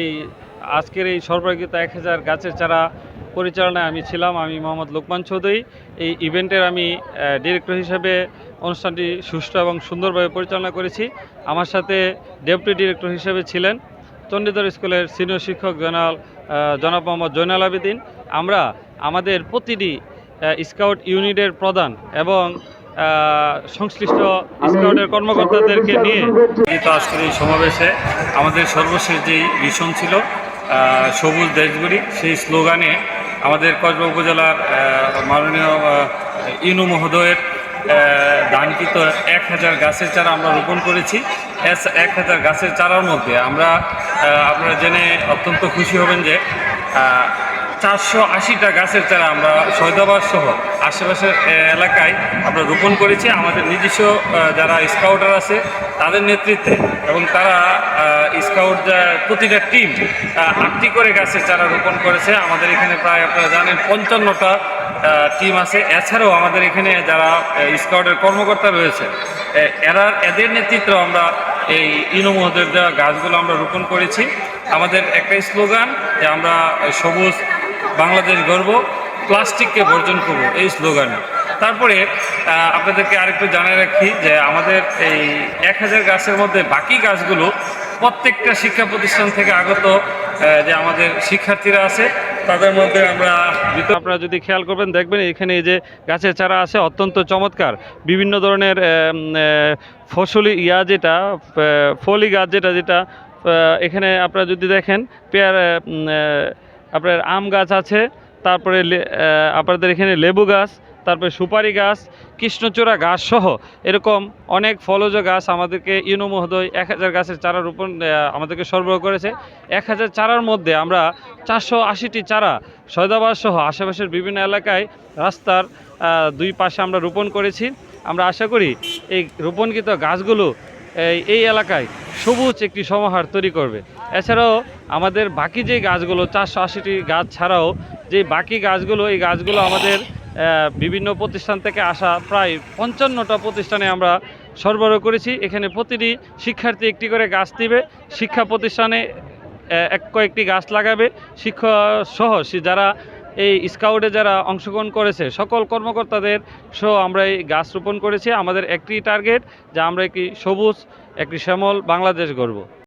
এই আজকের এই সর্বাঙ্গিত এক হাজার গাছের চারা পরিচালনায় আমি ছিলাম, আমি মোহাম্মদ লোকমান চৌধুরী। এই ইভেন্টের আমি ডিরেক্টর হিসেবে অনুষ্ঠানটি সুষ্ঠু এবং সুন্দরভাবে পরিচালনা করেছি। আমার সাথে ডেপুটি ডিরেক্টর হিসেবে ছিলেন চণ্ডীধর স্কুলের সিনিয়র শিক্ষক জনাল জনাব মোহাম্মদ জৈনাল আবেদিন। আমরা আমাদের প্রতিটি স্কাউট ইউনিটের প্রধান এবং সংশ্লিষ্ট স্কাউটের কর্মকর্তাদেরকে নিয়ে আজকের এই সমাবেশে আমাদের সর্বশেষ যেই মিশন ছিল সবুজ দেশগুলি, সেই স্লোগানে আমাদের কসবা উপজেলার মাননীয় ইনু মহোদয়ের দানকৃত এক হাজার গাছের চারা আমরা রোপণ করেছি। এক হাজার গাছের চারার মধ্যে আমরা আপনারা জেনে অত্যন্ত খুশি হবেন যে চারশো আশিটা গাছের চারা আমরা সৈদাবাদ সহ আশেপাশের এলাকায় আমরা রোপণ করেছি। আমাদের নিজস্ব যারা স্কাউটার আছে, তাদের নেতৃত্বে এবং তারা স্কাউট প্রতিটা টিম আটটি করে গাছের চারা রোপণ করেছে। আমাদের এখানে প্রায় আপনারা জানেন পঞ্চান্নটা টিম আছে। এছাড়াও আমাদের এখানে যারা স্কাউটের কর্মকর্তা রয়েছে এরা, এদের নেতৃত্বে আমরা এই ইনোমোহদের দেওয়া গাছগুলো আমরা রোপণ করেছি। আমাদের একটা স্লোগান যে আমরা সবুজ বাংলাদেশ গর্ব, প্লাস্টিককে বর্জন করব, এই স্লোগানে। তারপরে আপনাদেরকে আরেকটু জানিয়ে রাখি যে আমাদের এই এক হাজার গাছের মধ্যে বাকি গাছগুলো প্রত্যেকটা শিক্ষা প্রতিষ্ঠান থেকে আগত যে আমাদের শিক্ষার্থীরা আছে, তাদের মধ্যে আমরা আপনারা যদি খেয়াল করবেন, দেখবেন এখানে এই যে গাছের চারা আছে, অত্যন্ত চমৎকার। বিভিন্ন ধরনের ফসলি ইয়া যেটা ফলি গাছ যেটা যেটা এখানে আপনারা যদি দেখেন, পেয়ার আপনার আম গাছ আছে, তারপরে আপনাদের এখানে লেবু গাছ, তারপরে সুপারি গাছ, কৃষ্ণচূড়া গাছ সহ এরকম অনেক ফলজ গাছ আমাদেরকে ইউনো মহোদয় এক হাজার গাছের চারা রোপণ আমাদেরকে সরবরাহ করেছে। এক হাজার চারার মধ্যে আমরা চারশো আশিটি চারা সহ আশেপাশের বিভিন্ন এলাকায় রাস্তার দুই পাশে আমরা রোপণ করেছি। আমরা আশা করি এই রোপণকৃত গাছগুলো এই এলাকায় সবুজ একটি সমাহার তৈরি করবে। এছাড়াও আমাদের বাকি যে গাছগুলো, চারশো আশিটি গাছ ছাড়াও যে বাকি গাছগুলো, এই গাছগুলো আমাদের বিভিন্ন প্রতিষ্ঠান থেকে আসা প্রায় পঞ্চান্নটা প্রতিষ্ঠানে আমরা সরবরাহ করেছি। এখানে প্রতিটি শিক্ষার্থী একটি করে গাছ দিবে। শিক্ষা প্রতিষ্ঠানে এক কয়েকটি গাছ লাগাবে। শিক্ষা সহ যারা এই স্কাউটে যারা অংশগ্রহণ করেছে, সকল কর্মকর্তাদের সহ আমরা এই গাছ রোপণ করেছি। আমাদের একটি টার্গেট যে আমরা একটি সবুজ, একটি শ্যামল বাংলাদেশ গড়ব।